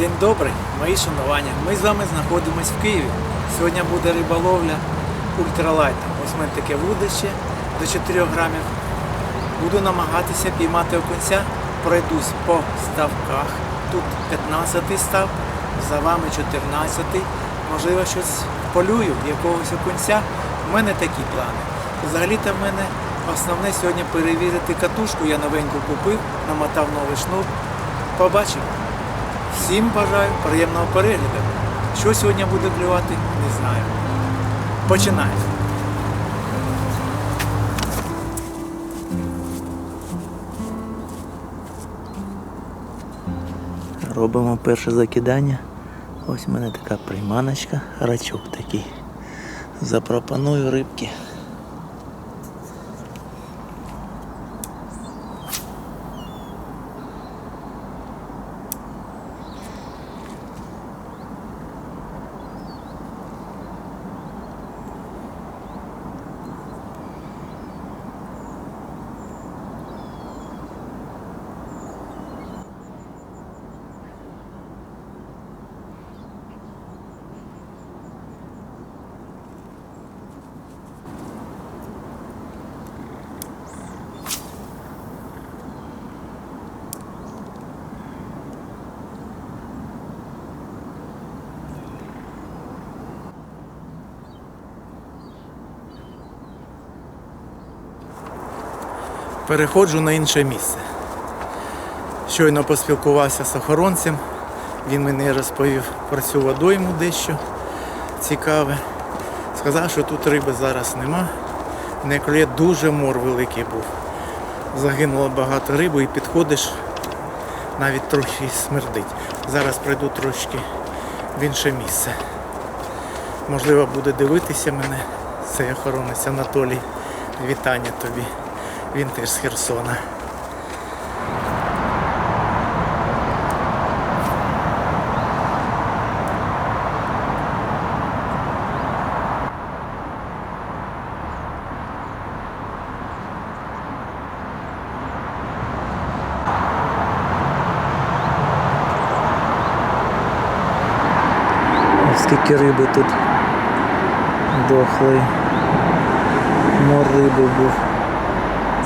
День добрий, мої шанування. Ми з вами знаходимося в Києві. Сьогодні буде риболовля ультралайта. Ось мене таке вудище до 4 грамів. Буду намагатися піймати окунця. Пройдусь по ставках. Тут 15 став, за вами 14. Можливо, щось полюю, якогось окунця. У мене такі плани. Взагалі-то в мене основне сьогодні перевірити катушку. Я новеньку купив, намотав новий шнур. Побачимо. Всім бажаю приємного перегляду. Що сьогодні буде клювати, не знаю. Починаємо. Робимо перше закидання. Ось у мене така приманочка, рачок такий. Запропоную рибки. Переходжу на інше місце. Щойно поспілкувався з охоронцем. Він мені розповів про цю водойму дещо цікаве. Сказав, що тут риби зараз нема. Не дуже мор великий був. Загинуло багато риби і підходиш, навіть трохи смердить. Зараз пройду трошки в інше місце. Можливо, буде дивитися мене цей охоронець Анатолій. Вітання тобі. Він теж з Херсона. Скільки риби тут дохлий. Мор риби був.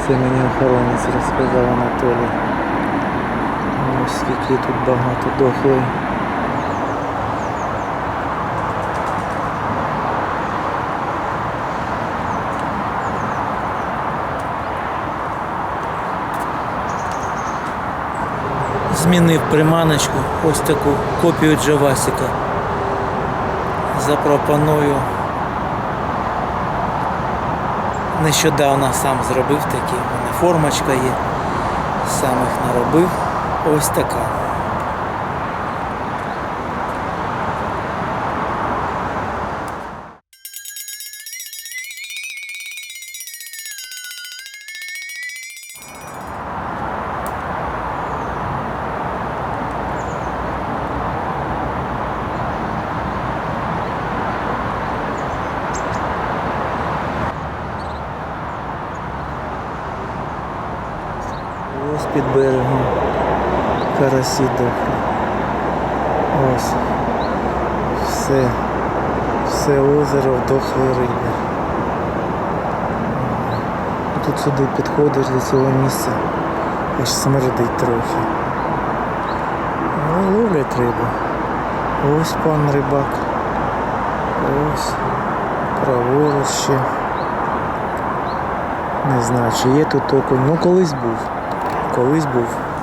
Це мені охоронець розказав Анатолій. Ось скільки тут багато дохлої. Змінив приманочку, ось таку копію Джавасіка. Запропоную Нещодавно сам зробив такі, у мене формочка є. Сам їх наробив. Ось така. Ось під берегом карасі дохлі. Ось. Все. Все озеро в дохлій рибі. Тут сюди підходиш до цього місця, аж смердить трохи. Ну, ловлять рибу. Ось пан рибак. Ось. Праворуч ще. Не знаю, чи є тут окунь. Ну колись був. Колись був.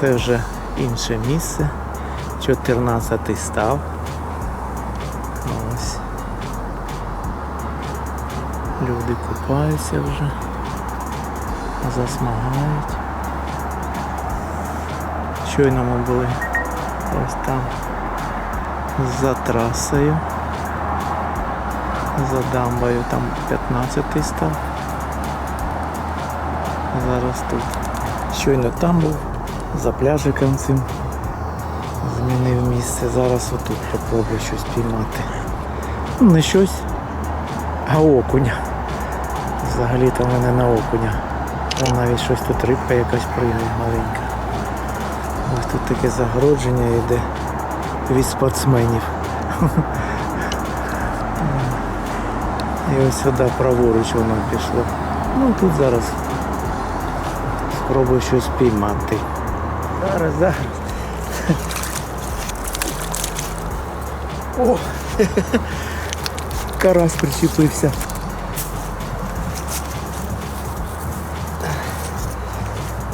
Це вже інше місце. 14 став. Люди купаються вже, засмагають. Щойно ми були ось там за трасою, за дамбою там 15 став. Зараз тут. Щойно там був за пляжиком цим. Змінив місце. Зараз отут попробую щось піймати. Ну, не щось, а окуня. Взагалі в мене на окуня. Там навіть щось тут рибка якась пригає маленька. Ось тут таке загородження йде від спортсменів. І ось сюди праворуч воно пішло. Ну тут зараз спробую щось піймати. Зараз, зараз. О! Карась причепився.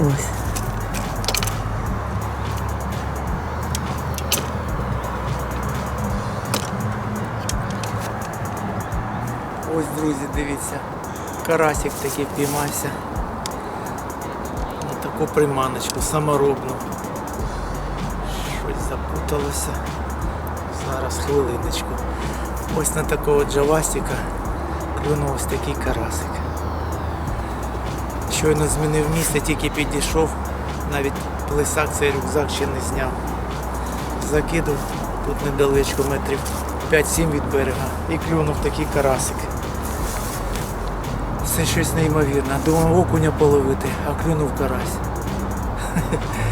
Ось. Ось, друзі, дивіться, карасик такий піймався. Таку приманочку саморобну. Щось запуталося. Зараз хвилиночку. Ось на такого джавасика клюнув ось такий карасик. Щойно змінив місце, тільки підійшов, навіть плесак цей рюкзак ще не зняв. Закидав тут недалечко метрів 5-7 від берега і клюнув такий карасик. Це щось неймовірне. Думав окуня половити, а клюнув карась.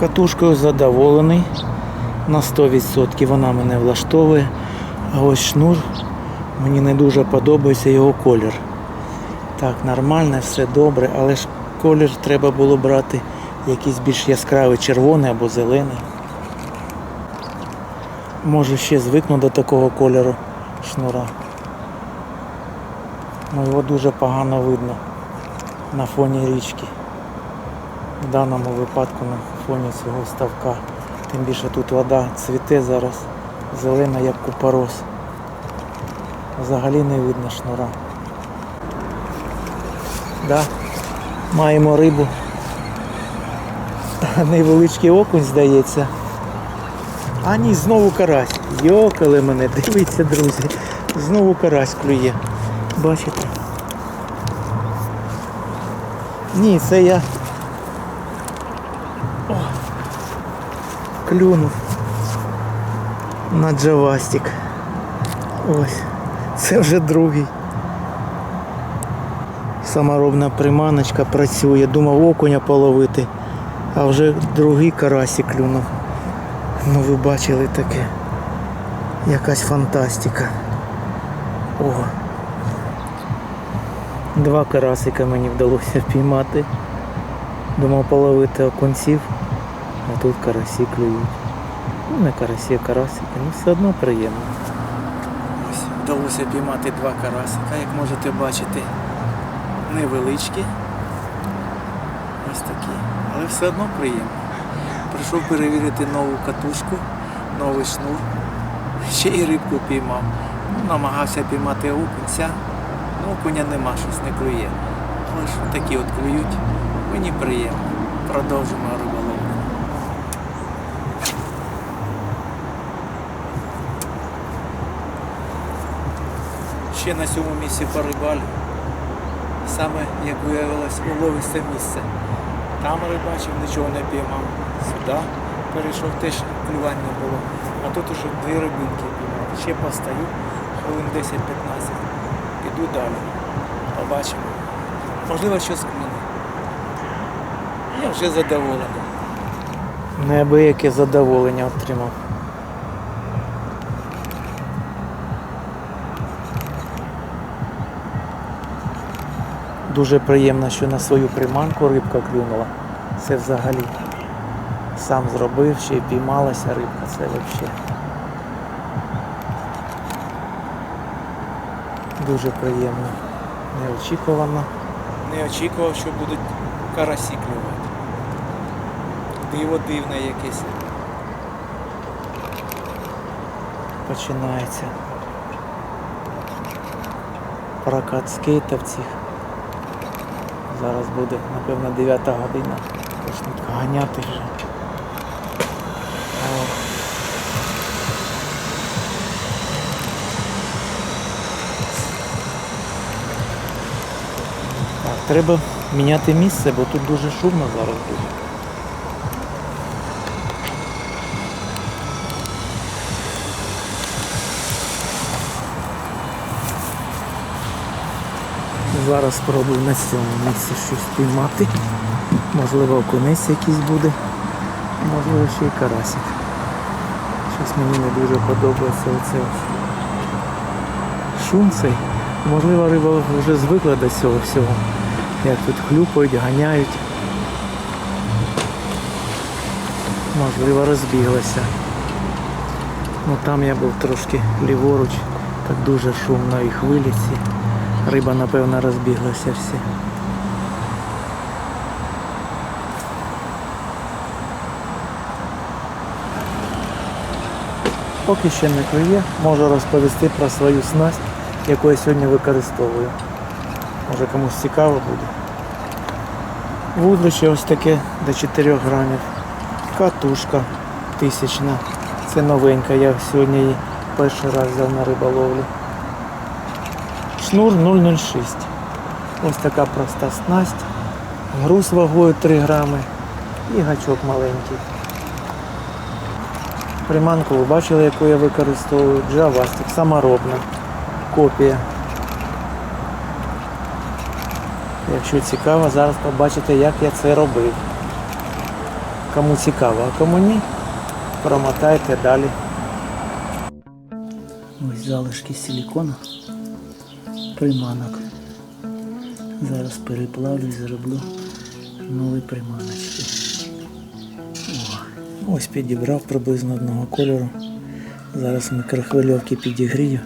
Катушкою задоволений на 100%. Вона мене влаштовує. А ось шнур мені не дуже подобається його колір. Так, нормально, все добре, але ж колір треба було брати якийсь більш яскравий червоний або зелений. Може ще звикну до такого кольору шнура. Ну його дуже погано видно на фоні річки. В даному випадку на фоні цього ставка. Тим більше тут вода цвіте зараз, зелена як купорос. Взагалі не видно шнура. Да, маємо рибу. Невеличкий окунь здається. А ні, знову карась. Йокали мене, дивіться, друзі. Знову карась клює. Бачите? Ні, це я клюнув на джавастик. Ось. Це вже другий. Саморобна приманочка працює. Думав окуня половити, а вже другий карасик клюнув. Ну ви бачили таке. Якась фантастика. О. Два карасика мені вдалося впіймати. Думав половити окунців. А тут карасі клюють. Ну, не карасі, а карасики, ну все одно приємно. Ось вдалося піймати два карасика, як можете бачити, невеличкі. Ось такі. Але все одно приємно. Прийшов перевірити нову катушку, новий шнур. Ще й рибку піймав. Ну, намагався піймати окунця. Ну, окуня нема, щось не клює. Але ж такі от клюють. Мені приємно. Продовжимо риболовлю. Ще на цьому місці порибалю. Саме, як виявилось, уловисте місце. Там рибачив, нічого не піймав. Сюди перейшов, теж клювання було. А тут уже дві рибинки піймав. Ще постою, хвилин 10-15. Піду далі. Побачимо. Можливо, щось клюне. Я вже задоволений. Неабияке задоволення отримав. Дуже приємно, що на свою приманку рибка клюнула. Це взагалі сам зробив, ще й піймалася рибка, це взагалі. Дуже приємно. Неочікувано. Не очікував, що будуть карасі клювати. Диво дивне якесь. Починається. Прокат скейтовців. Зараз буде, напевно, 9 година. Почнуть ганяти вже. Так, треба міняти місце, бо тут дуже шумно зараз буде. Зараз спробую на цьому місці щось піймати. Можливо, окунець якийсь буде, можливо ще й карасик. Щось мені не дуже подобається оце шум цей. Можливо, риба вже звикла до цього всього. Як тут хлюпають, ганяють. Можливо, розбіглася. Ну там я був трошки ліворуч, так дуже шумно і хвилі ці. Риба, напевно, розбіглася всі. Поки ще не клює, можу розповісти про свою снасть, яку я сьогодні використовую. Може комусь цікаво буде. Вудлище ось таке до 4 грамів. Катушка тисячна. Це новенька, я сьогодні її перший раз взяв на риболовлю. Шнур 006. Ось така проста снасть. Груз вагою 3 грами і гачок маленький. Приманку ви бачили, яку я використовую. Джавастик, саморобна. Копія. Якщо цікаво, зараз побачите, як я це робив. Кому цікаво, а кому ні, промотайте далі. Ось залишки силікону приманок. Зараз переплавлю і зроблю нові приманочки. Ось підібрав приблизно одного кольору. Зараз в мікрохвильовки підігрію.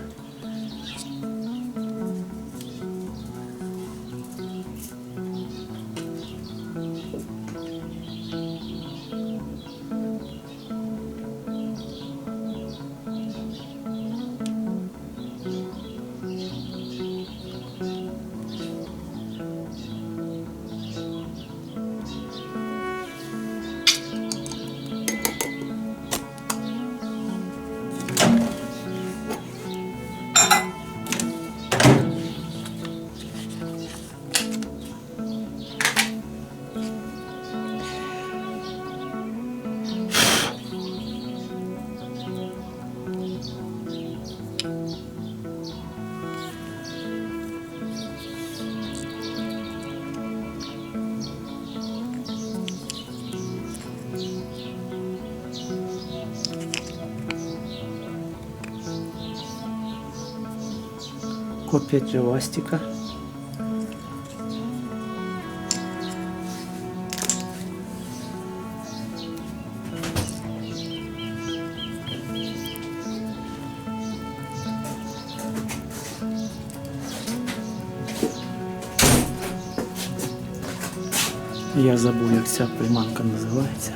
Копія джавастика. Я забув, як ця приманка називається.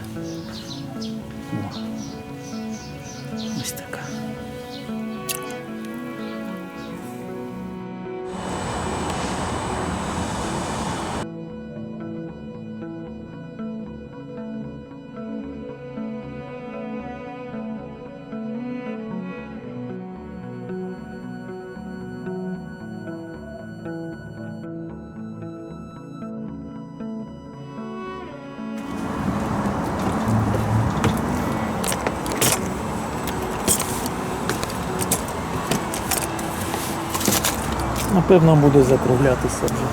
Напевно, буду закруглятися вже.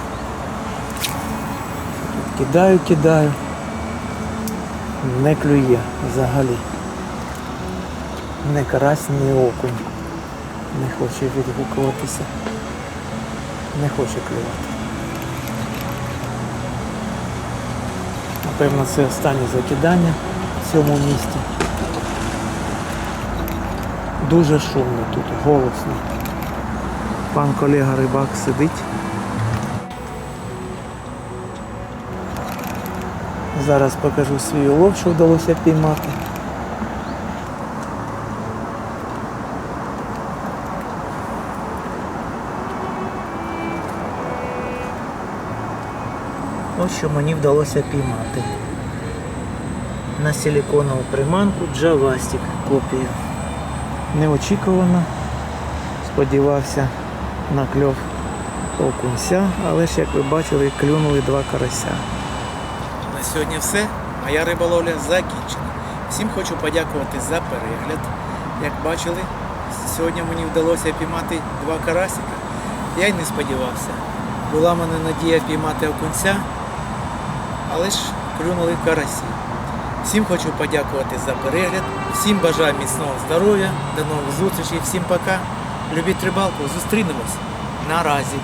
Кидаю, кидаю. Не клює взагалі. Не карась, ні окунь. Не хоче відгукуватися. Не хоче клювати. Напевно, це останнє закидання в цьому місті. Дуже шумно тут, голосно. Пан колега рибак сидить. Зараз покажу свій улов, що вдалося піймати. Ось що мені вдалося піймати. На силіконову приманку Джавастик копію. Неочікувано. Сподівався на кльов окунця, але ж, як ви бачили, клюнули два карася. На сьогодні все. Моя риболовля закінчена. Всім хочу подякувати за перегляд. Як бачили, сьогодні мені вдалося піймати два карасика. Я й не сподівався. Була в мене надія піймати окунця, але ж клюнули карасі. Всім хочу подякувати за перегляд. Всім бажаю міцного здоров'я. До нових зустрічей. Всім пока. Любіть рибалку. Зустрінемось. Наразі.